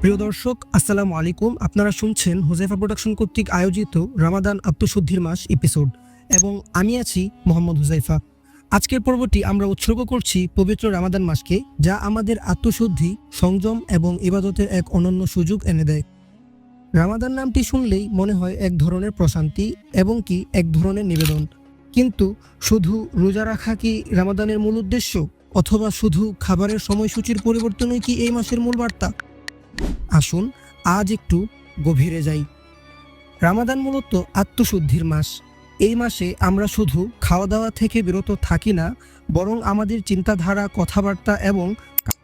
প্রিয় দর্শক, আসসালামু আলাইকুম। আপনারা শুনছেন হুজাইফা প্রোডাকশন কর্তৃক আয়োজিত রামাদান আত্মশুদ্ধির মাস এপিসোড এবং আমি আছি মোহাম্মদ হুজাইফা। আজকের পর্বটি আমরা উৎসর্গ করছি পবিত্র রামাদান মাসকে, যা আমাদের আত্মশুদ্ধি, সংযম এবং ইবাদতের এক অনন্য সুযোগ এনে দেয়। রামাদান নামটি শুনলেই মনে হয় এক ধরনের প্রশান্তি এবং কি এক ধরনের নিবেদন। কিন্তু শুধু রোজা রাখা কি রামাদানের মূল উদ্দেশ্য, অথবা শুধু খাবারের সময়সূচির পরিবর্তনই কি এই মাসের মূল বার্তা? আসুন, আজ একটু গভীরে যাই। রামাদান মূলত আত্মশুদ্ধির মাস। এই মাসে আমরা শুধু খাওয়া দাওয়া থেকে বিরত থাকি না, বরং আমাদের চিন্তাধারা, কথাবার্তা এবং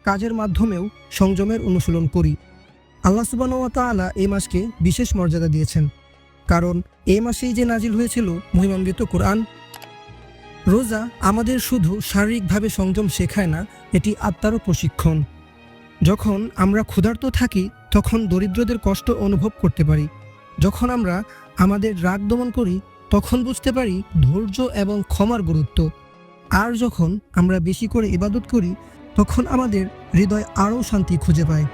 কাজের মাধ্যমেও সংযমের অনুশীলন করি। আল্লাহ সুবাহ তাআলা এই মাসকে বিশেষ মর্যাদা দিয়েছেন। কারণ এই মাসেই যে নাজিল হয়েছিল মহিমান্বিত কোরআন, রোজা আমাদের শুধু শারীরিকভাবে সংযম শেখায় না, এটি আত্মারও প্রশিক্ষণ। যখন আমরা ক্ষুধার্ত থাকি, তখন দরিদ্রদের কষ্ট অনুভব করতে পারি। যখন আমরা আমাদের রাগ দমন করি, তখন বুঝতে পারি ধৈর্য এবং ক্ষমার গুরুত্ব। আর যখন আমরা বেশি করে ইবাদত করি, তখন আমাদের হৃদয় আরও শান্তি খুঁজে পায়।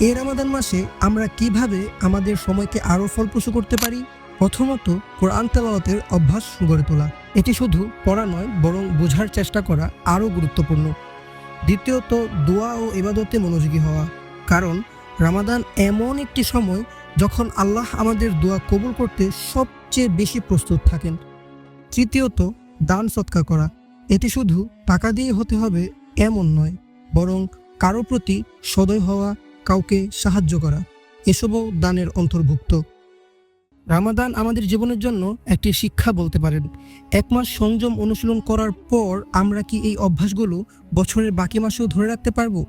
এই রামাদান মাসে আমরা কীভাবে আমাদের সময়কে আরও ফলপ্রসূ করতে পারি? প্রথমত, কোরআন তেলাওয়াতের অভ্যাস গড়ে তোলা। এটি শুধু পড়া নয়, বরং বোঝার চেষ্টা করা আরও গুরুত্বপূর্ণ। দ্বিতীয়ত দোয়া ও ইবাদতে মনোযোগী হওয়া। কারণ রামাদান এমন একটি সময় যখন আল্লাহ আমাদের দোয়া কবুল করতে সবচেয়ে বেশি প্রস্তুত থাকেন। তৃতীয়ত, দান সৎকার করা। এটি শুধু টাকা দিয়ে হতে হবে এমন নয়, বরং কারও প্রতি সদয় হওয়া, কাউকে সাহায্য করা। এসবও দানের অন্তর্ভুক্ত। রামাদান আমাদের জীবনের জন্য একটি শিক্ষা বলতে পারেন। এক মাস সংযম অনুশীলন করার পর আমরা কি এই অভ্যাসগুলো বছরের বাকি মাসেও ধরে রাখতে পারব?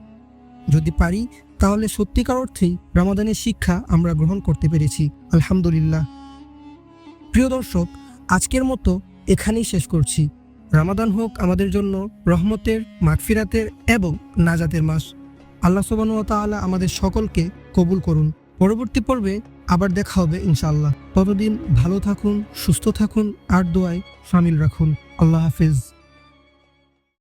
যদি পারি, তাহলে সত্যিকার অর্থেই রামাদানের শিক্ষা আমরা গ্রহণ করতে পেরেছি। আলহামদুলিল্লাহ। প্রিয় দর্শক, আজকের মতো এখানেই শেষ করছি। রামাদান হোক আমাদের জন্য রহমতের, মাগফিরাতের এবং নাজাতের মাস। আল্লাহ সুবাহ তাআলা আমাদের সকলকে কবুল করুন। পরবর্তী পর্বে আবার দেখা হবে, ইনশাআল্লাহ। ততদিন ভালো থাকুন, সুস্থ থাকুন, আর দোয়ায় সামিল রাখুন। আল্লাহ হাফিজ।